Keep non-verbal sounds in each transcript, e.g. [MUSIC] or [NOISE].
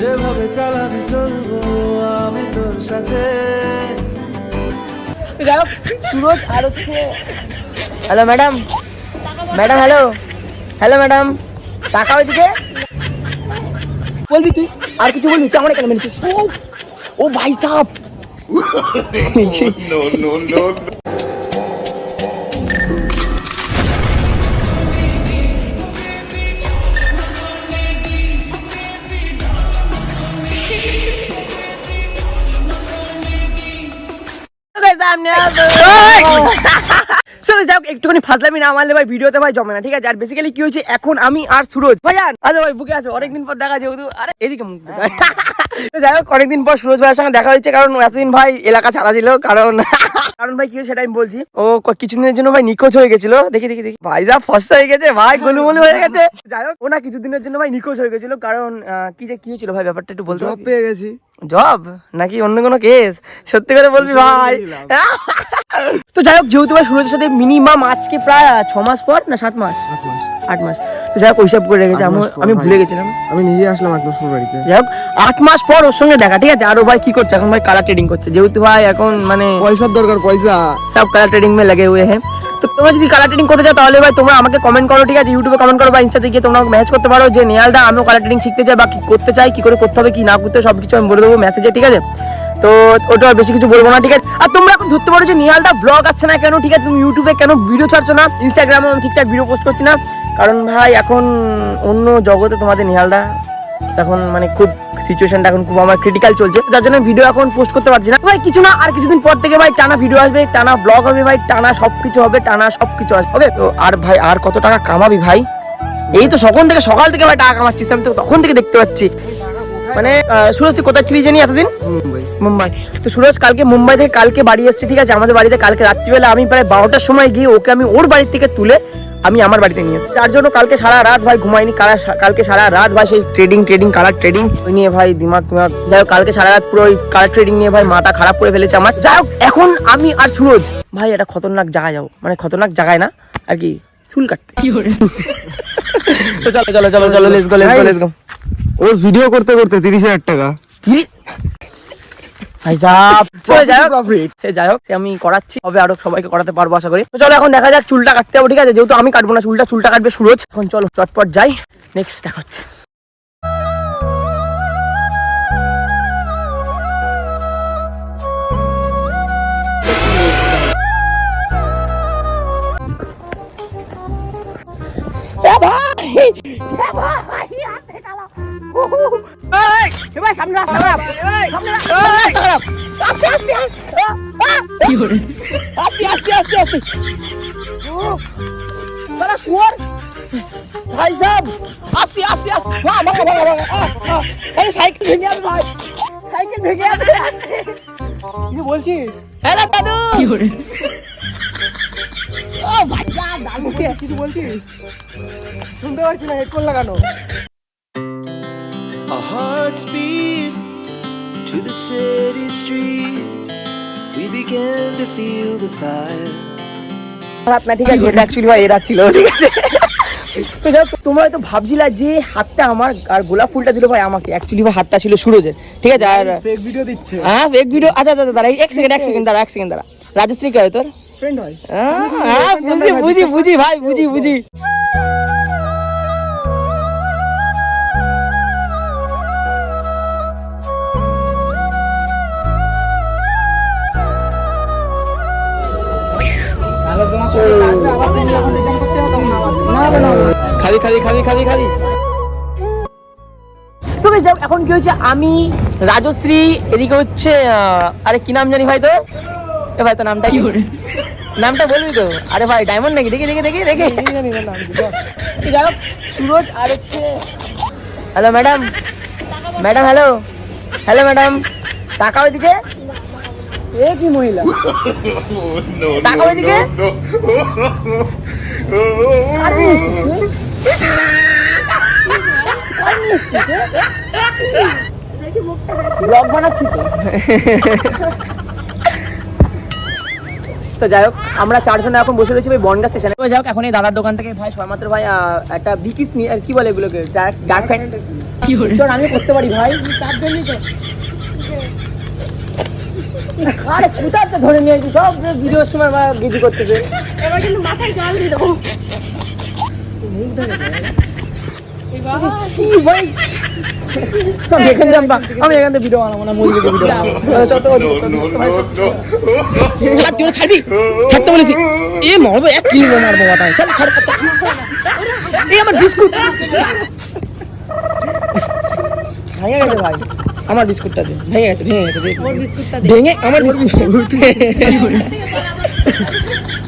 যেভাবে চালাবি চলবো আমি তোর সাথে। যাই হোক সুরজ আর হচ্ছে hello madam. Madam hello. Hello madam. টাকা ওইদিকে? বলবি তুই আর কিছু বলবি? তুই আমার এখানে মেরেছিস। ও, ও ভাই সাহ। [LAUGHS] Hey! যাই হোক, একটুখানি ফাজলামি না মারলে ভাই ভিডিওতে ভাই জমে না ঠিক আছে? আর বেসিক্যালি কি হয়েছে এখন আমি আর সুরজ ভাইয়ান আচ্ছা ভাই বুকে আছো অনেকদিন পর দেখা যেহেতু আরে এদিকে মুখ [LAUGHS] যাই হোক অনেকদিন পর সুরজ ভাইয়ের সঙ্গে দেখা হয়েছে কারণ এতদিন ভাই এলাকা ছাড়া ছিল কারণ [LAUGHS] কারণ ভাই কি সেটা আমি বলছি ও কিছুদিনের জন্য ভাই নিখোঁজ হয়ে গেছিল দেখি দেখি দেখি। ভাই যা ফসা হয়ে গেছে ভাই গোলুমলু হয়ে গেছে। যাই হোক ও না কিছুদিনের জন্য ভাই নিখোঁজ হয়ে গেছিল কারণ কি যে কি হয়েছিল ভাই ব্যাপারটা একটু বলতে পেয়ে গেছি। জব নাকি অন্য কোনো কেস সত্যি করে বলবি ভাই। [LAUGHS] তো যাই হোক যেহেতু ভাই সুরজের সাথে মিনিমাম আজকে প্রায় ছ মাস পর না সাত মাস? আট মাস। তো যাই হোক ওইসব করে রেখেছে। আমি আমি ভুলে গেছিলাম। আমি নিজে আসলাম আট মাস পর বাড়িতে। যাই হোক আট মাস পর ওর সঙ্গে দেখা ঠিক আছে? আরও ভাই কি করছে? এখন ভাই কালার ট্রেডিং করছে। যেহেতু ভাই এখন মানে পয়সার দরকার পয়সা। সব কালার ট্রেডিং মে লাগে হুয়ে হ্যাঁ তো তোমরা যদি কালার ট্রেডিং করতে চাও তাহলে ভাই তোমরা আমাকে কমেন্ট করো ঠিক আছে? ইউটিউবে কমেন্ট করো বা ইনস্টাতে গিয়ে তোমরা মেসেজ করতে পারো যে নেয়ালদা আমিও কালার ট্রেডিং শিখতে চাই বা কি করতে চাই কি করে করতে হবে কি না করতে হবে সবকিছু আমি বলে দেবো মেসেজে ঠিক আছে? তো ওটা বেশি কিছু বলব না, ঠিক আছে? আর তোমরা এখন ধরতে পারো যে নিহালদা ব্লগ আসছে না কেন, ঠিক আছে? তুমি ইউটিউবে কেন ভিডিও ছাড়ছো না? ইনস্টাগ্রামে আমি ঠিকঠাক ভিডিও পোস্ট করছি না। কারণ ভাই, এখন অন্য জগতে তোমাদের নিহালদা, এখন মানে খুব সিচুয়েশনটা এখন খুব আমার ক্রিটিক্যাল চলছে। যার জন্য ভিডিও এখন পোস্ট করতে পারছি না। ভাই, কিছু না, আর কিছুদিন পর থেকে ভাই টানা ভিডিও আসবে, টানা ব্লগ হবে ভাই, টানা সব কিছু হবে, টানা সব কিছু আসবে ওকে তো আর ভাই, আর কত টাকা কামাবি ভাই? এই তো সকাল থেকে সকাল থেকে ভাই টাকা কামাচ্ছিস, আমি তো তখন থেকে দেখতে পাচ্ছি। মানে সুরজ তুই কোথায় ছিলি জানি এতদিন? মুম্বাই। তো সুরজ কালকে মুম্বাই থেকে কালকে বাড়ি এসেছে ঠিক আছে? আমাদের বাড়িতে কালকে রাত্রিবেলা আমি প্রায় বারোটার সময় গিয়ে ওকে আমি ওর বাড়ি থেকে তুলে আমি আমার বাড়িতে নিয়ে এসেছি। তার জন্য কালকে সারা রাত ভাই ঘুমাইনি কালা- কালকে সারা রাত ভাই সেই ট্রেডিং ট্রেডিং কালার ট্রেডিং ওই নিয়ে ভাই দিমাগ দিমাগ যাই হোক কালকে সারা রাত পুরো ওই কালার ট্রেডিং নিয়ে ভাই মাথা খারাপ করে ফেলেছে আমার। যাই হোক এখন আমি আর সুরজ ভাই এটা খতরনাক জায়গায় যাব। মানে খতরনাক জায়গায় না আর কি চুল কাটতে। [LAUGHS] তো চলো চলো চলো চলো let's go let's go let's go or video করতে করতে তিরিশ হাজার টাকা। কি? ভাই সাহেব সে যাই হোক। Profit. সে যাই হোক আমি করাচ্ছি তবে আরও সবাইকে করাতে পারব আশা করি। তো চলো এখন দেখা যাক চুলটা কাটতে হবে ঠিক আছে? যেহেতু আমি কাটবো না চুলটা চুলটা কাটবে সুরজ এখন চলো চটপট যাই। নেক্সট দেখা হচ্ছে। ভাই! এ ভাই! আস্তে চালাও! এই! এ ভাই, সামনে রাস্তা খারাপ! রাস্তা খারাপ! আস্তে, আস্তে! আস্তে, আস্তে, আস্তে, আস্তে! শালা শুয়োর! ভাই সাহেব আস্তে আস্তে আস্তে ভাগা আ, আ! আরে সাইকেল ভেঙে যাবে ভাই সাইকেল ভেঙে যাবে কি বলছিস হ্যালো দাদু ও ভাই সাহেব দাদু কিছু বলছিস শুনতে পারছি না হেডফোন লাগানো hearts beat to the city streets. We began to feel the fire. হাত ঠিক আছে এটা অ্যাকচুয়ালি ভাই এরা ছিল ঠিক আছে? তো যাই তোমরা হয়তো ভাবছিলা যে হাতটা আমার আর গোলাপ ফুলটা দিল ভাই আমাকে। অ্যাকচুয়ালি ভাই হাতটা ছিল সুরজের ঠিক আছে? আর ফেক ভিডিও দিচ্ছে। হ্যাঁ এক ভিডিও আচ্ছা আচ্ছা দাঁড়া এক সেকেন্ড এক সেকেন্ড দাঁড়া এক সেকেন্ড দাঁড়া। রাজশ্রী কে হয় তোর? ফ্রেন্ড হয় হ্যাঁ, হ্যাঁ বুঝি বুঝি বুঝি ভাই বুঝি বুঝি। খাবি খাবি So guys, এখন কি হচ্ছে আমি রাজশ্রী এদিকে হচ্ছে আহ, আরে কি নাম জানি ভাই তো এ ভাই তো নামটা কি নামটা বলবি তো আরে ভাই ডায়মন্ড নাকি দেখি দেখি দেখি দেখি যাই হোক সুরজ আর হচ্ছে hello madam madam hello hello madam টাকা ওইদিকে এ কি মহিলা টাকা ওইদিকে তো যাই হোক আমরা চারজনে এখন বসে রয়েছি ভাই বনগা স্টেশনে। তো যাই হোক এখন এই দাদার দোকান থেকে ভাই সবেমাত্র ভাই একটা বিকিস নিয়ে আর কি বলে এগুলোকে? ডার্ক ফ্যান কি করে চল আমি করতে পারি ভাই। তার জন্যই তো আরে কোথাতে ধরে নিয়ে সব ভিডিওর সময় বা বিজি করতেছে। এবার কিন্তু মাথায় জল দিয়ে দেবো। আমি এখান থেকে বলেছি এ এক আমার ভেঙে গেছে আমার বিস্কুটটা দে ভেঙে গেছে ভেঙে গেছে ভেঙে আমার বিস্কুট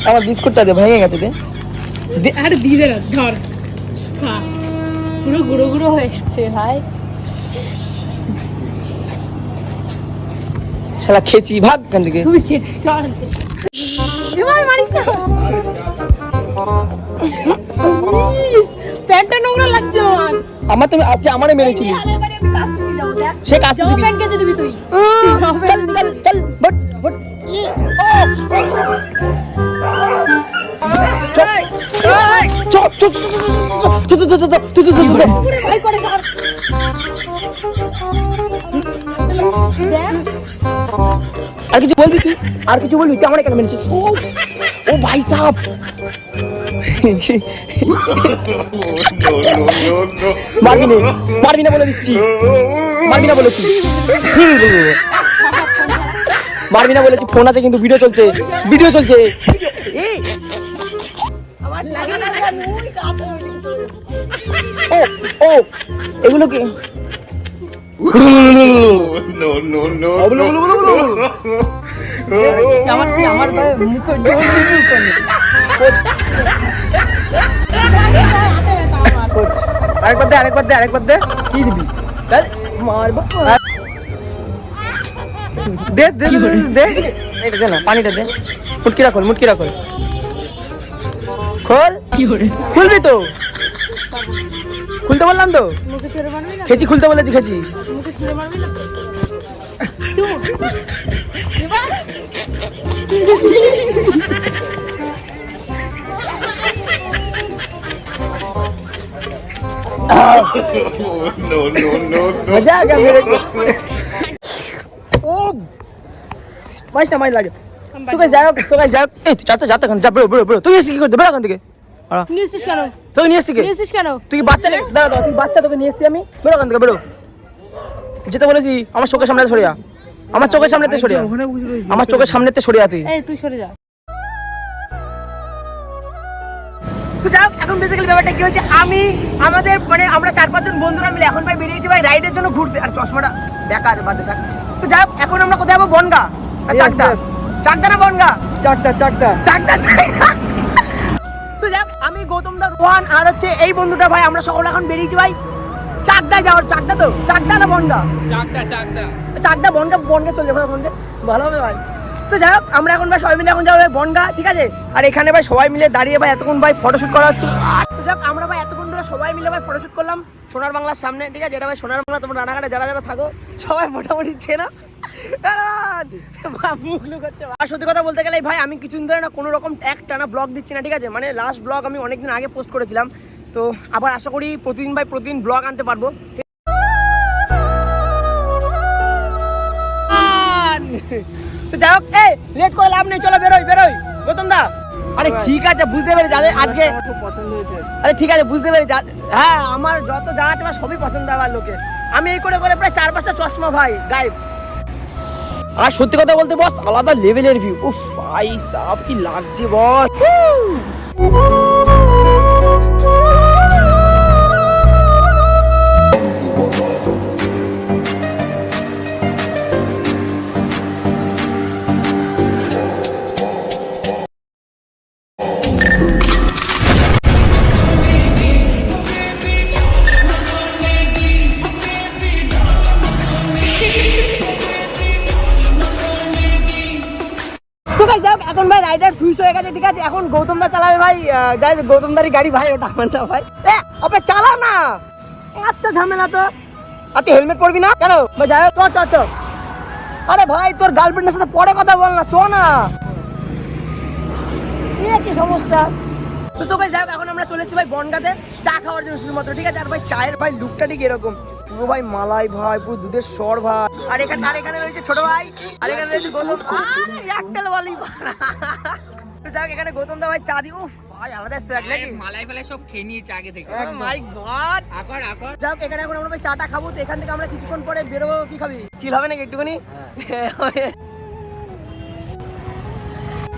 আমার বিস্কুটটা দে, ভেঙে গেছে, দে। আরে না ধর। খা। পুরো গুঁড়ো গুঁড়ো হয়ে গেছে ভাই। শালা খেচি ভাগ এখান থেকে। তুই চল। এবার মারিস না। প্যান্টটা নোংরা লাগছে আমার। আমার তুমি আজকে আমারে মেরেছিলি। সে কাছে দিবি। প্যান্ট কেটে দিবি তুই। চল চল চল বট বট। ই, ও। চল। আর কিছু বলবি তুই আর কিছু বলবি কেমন কেন মেনেছিস ও ভাই সাহ মারবি না মারবি না বলে দিচ্ছি মারবি না বলেছি মারবি না বলেছি ফোন আছে কিন্তু ভিডিও চলছে ভিডিও চলছে ও ও এগুলো কি? No, no, no. আমার কি আমার মুখে জল দিবি কেন? কোচ, আরেকবার দে আরেকবার দে আরেকবার দে। কি দিবি? তাহলে মারবো। দে দে দে, দে দে। এটা দে না পানিটা দে। মুটকিরা খোল মুটকিরা খোল খোল। খুলবি তো। খুলতে বললাম তো। খেচি খুলতে বলেছি খেচি no, no, no, এই যাতে যাতে যা বড় বড় বড় তুই এসে কি করতে বেরো এখান থেকে। নিয়ে এসছিস কেন? তোকে নিয়ে এসছি নিয়ে এসছিস কেন? তুই বাচ্চা নে- দাঁড়া দাঁড়া তুই বাচ্চা তোকে নিয়ে এসছি আমি। বেরো এখান থেকে বেরো। যেতে বলেছি আমার চোখের সামনে সরে যা। আমার চোখের সামনেতে আমার চোখের সামনেতে সরে তুই। এই তুই সরে যা। তো যাই হোক এখন বেসিক্যালি ব্যাপারটা কি হচ্ছে আমি আমাদের মানে আমরা চার পাঁচজন বন্ধুরা মিলে এখন ভাই বেরিয়েছি ভাই রাইডের জন্য ঘুরতে। আর চশমাটা বেকার বাদে তো যাই হোক এখন আমরা কোথায় যাব? বনগা। চাকদা. চাকদা না বনগা? চাকদা চাকদা। চাকদা চাকদা। তো যাই হোক আমি গৌতম দা রোহান আর হচ্ছে এই বন্ধুটা ভাই আমরা সকলে এখন বেরিয়েছি ভাই। চাকদায় যাওয়ার চাকদা তো? চাকদা না বনগা? চাকদা চাকদা। চাকদা বনগা বনগা চলে ভাই বনগা ভালো হবে ভাই। তো যাই হোক আমরা এখন ভাই সবাই মিলে এখন যাব ভাই বনগা ঠিক আছে? আর এখানে ভাই সবাই মিলে দাঁড়িয়ে ভাই এতক্ষণ ভাই ফটোশুট করা হচ্ছে। আর তো যাই হোক আমরা ভাই এতক্ষণ ধরে সবাই মিলে ভাই ফটোশুট করলাম সোনার বাংলার সামনে ঠিক আছে? এটা ভাই সোনার বাংলা তোমরা রানাঘাটে যারা যারা থাকো সবাই মোটামুটি চেনা। আর সত্যি কথা বলতে গেলে ভাই আমি কিছুদিন ধরে না কোনো রকম এক টানা ব্লগ দিচ্ছি না ঠিক আছে? মানে লাস্ট ব্লগ আমি অনেকদিন আগে পোস্ট করেছিলাম। তো আবার আশা করি প্রতিদিন ভাই প্রতিদিন ব্লগ আনতে পারব। তো যাই হোক এই লেট করে লাভ নেই চলো বেরোই বেরোই। গৌতম দা! আরে ঠিক আছে বুঝতে পেরেছি আরে আজকে পছন্দ হয়েছে। আরে ঠিক আছে বুঝতে পেরেছি হ্যাঁ আমার যত যা আছে সবই পছন্দ আমার লোকে আমি এই করে করে প্রায় চার পাঁচটা চশমা ভাই গায়েব। আর সত্যি কথা বলতে বস আলাদা লেভেলের ভিউ উফ ভাই সাপ কি লাগছে বস। সুইচ হয়ে গেছে ঠিক আছে? এখন গৌতম দা চালাবে ভাই। গাইজ গৌতম দারি গাড়ি ভাই ওটা আমার না ভাই। আপনি চালা না! আচ্ছা ঝামেলা তো। আর তুই হেলমেট পরবি না? কেন? যাই হোক, চ চ আরে ভাই তোর গার্লফ্রেন্ডের সাথে পরে কথা বল না চ না। একটি সমস্যা? তো যাই হোক, এখন আমরা চলে এসেছি ভাই বনগাতে। চা খাওয়ার জন্য শুধুমাত্র ঠিক আছে? আর ভাই চায়ের ভাই লুকটা ঠিক এরকম। পুরো ভাই মালাই ভাই পুরো দুধের স্বর ভাই। আর এখানে আর এখানে রয়েছে ছোট ভাই আর এখানে রয়েছে গৌতম। আরে একটাল বলি হোক, এখানে গৌতম দা ভাই চা দি উফ ভাই আলাদা স্ট্যাক নাকি? মালাই ফালাই সব খেয়ে নিয়েছে আগে থেকে। মাই গড আকর আকর। যাই হোক, এখানে এখন আমরা ভাই চাটা খাব তো এখান থেকে আমরা কিছুক্ষণ পরে বেরোবো। কি খাবি? চিল হবে নাকি একটুখানি?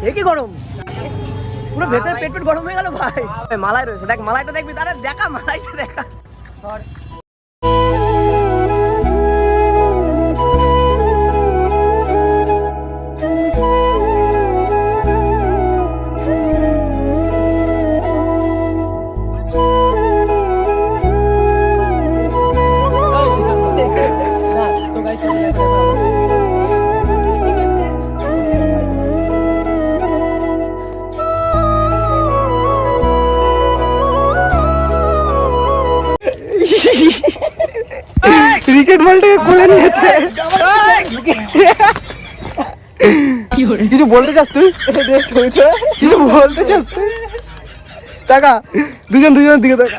এ কি গরম? পুরো ভেতরে পেট পেট গরম হয়ে গেল ভাই। ভাই, মালাই রয়েছে। দেখ মালাইটা দেখবি তারা দেখা মালাইটা দেখা। ক্রিকেট বলটাকে খুলে নিয়েছে কিছু বলতে চাস তুই? [LAUGHS] কিছু বলতে চাস তুই? টাকা দুজন দুজনের দিকে টাকা